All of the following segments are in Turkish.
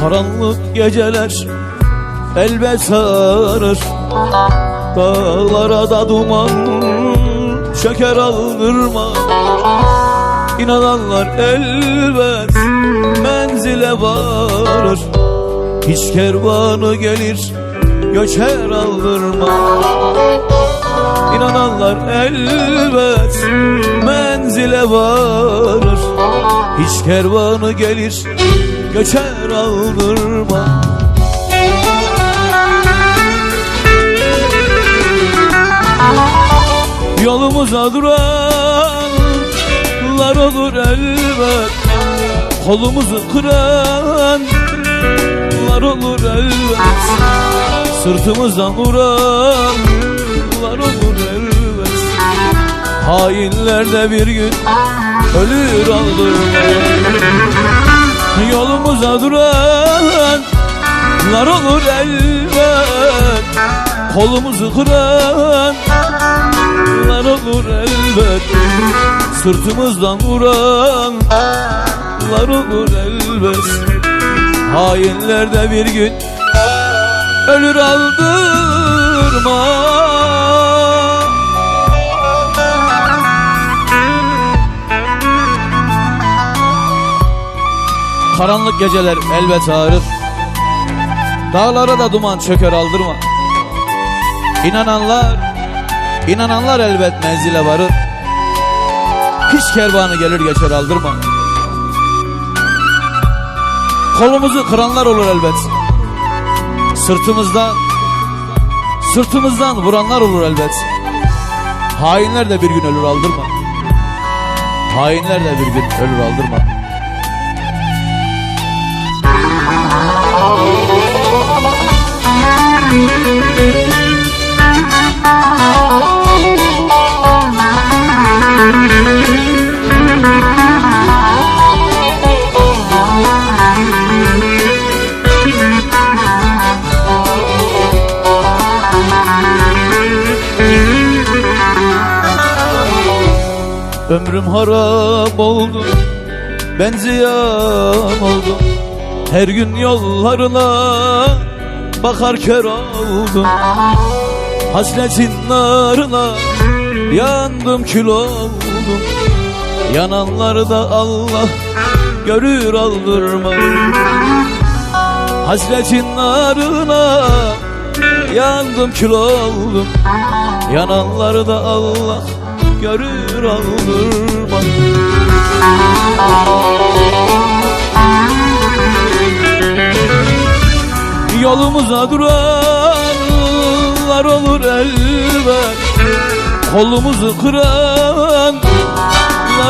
Karanlık geceler elbet sarır. Dağlara da duman şeker aldırma. İnananlar elbet menzile varır. Hiç kervanı gelir göçer aldırma. İnananlar elbet menzile varır. Hiç kervanı gelir göçer aldırma. Yolumuza duranlar olur elbet. Kolumuzu kıranlar olur elbet. Sırtımızdan vuranlar olur elbet. Hainler de bir gün ölür aldırma Yolumuza duranlar olur elbet. Kolumuzu kıranlar olur elbet. Sırtımızdan vuranlar olur elbet. Hainler de bir gün ölür aldırma Karanlık geceler elbet ağrır. Dağlara da duman çöker aldırma. İnananlar İnananlar elbet menzile varır. Hiç kervanı gelir geçer aldırma. Kolumuzu kıranlar olur elbet. Sırtımızdan Sırtımızdan vuranlar olur elbet. Hainler de bir gün ölür aldırma. Hainler de bir gün ölür aldırma Ömrüm harap oldu Ben ziyan oldum. Her gün yollarına Bakar kör oldum. Hasretin narına Yandım kül oldum. Yananları da Allah Görür aldırma Hasretin narına Yandım kül oldum. Yananları da Allah görür aldırma Yolumuza duranlar olur elbet. Kolumuzu kıranlar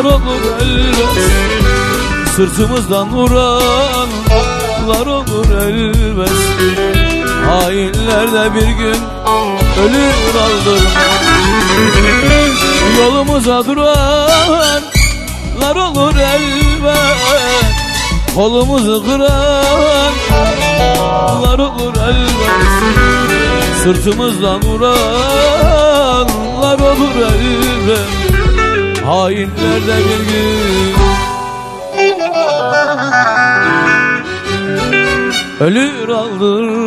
olur elbet. Sırtımızdan vuranlar olur elbet. Hainler de bir gün ölür aldırma Yolumuza duranlar olur elbet. Kolumuzu kıranlar olur elbet. Sırtımızdan vuranlar olur elbet. Hainler de bir gün Ölür aldır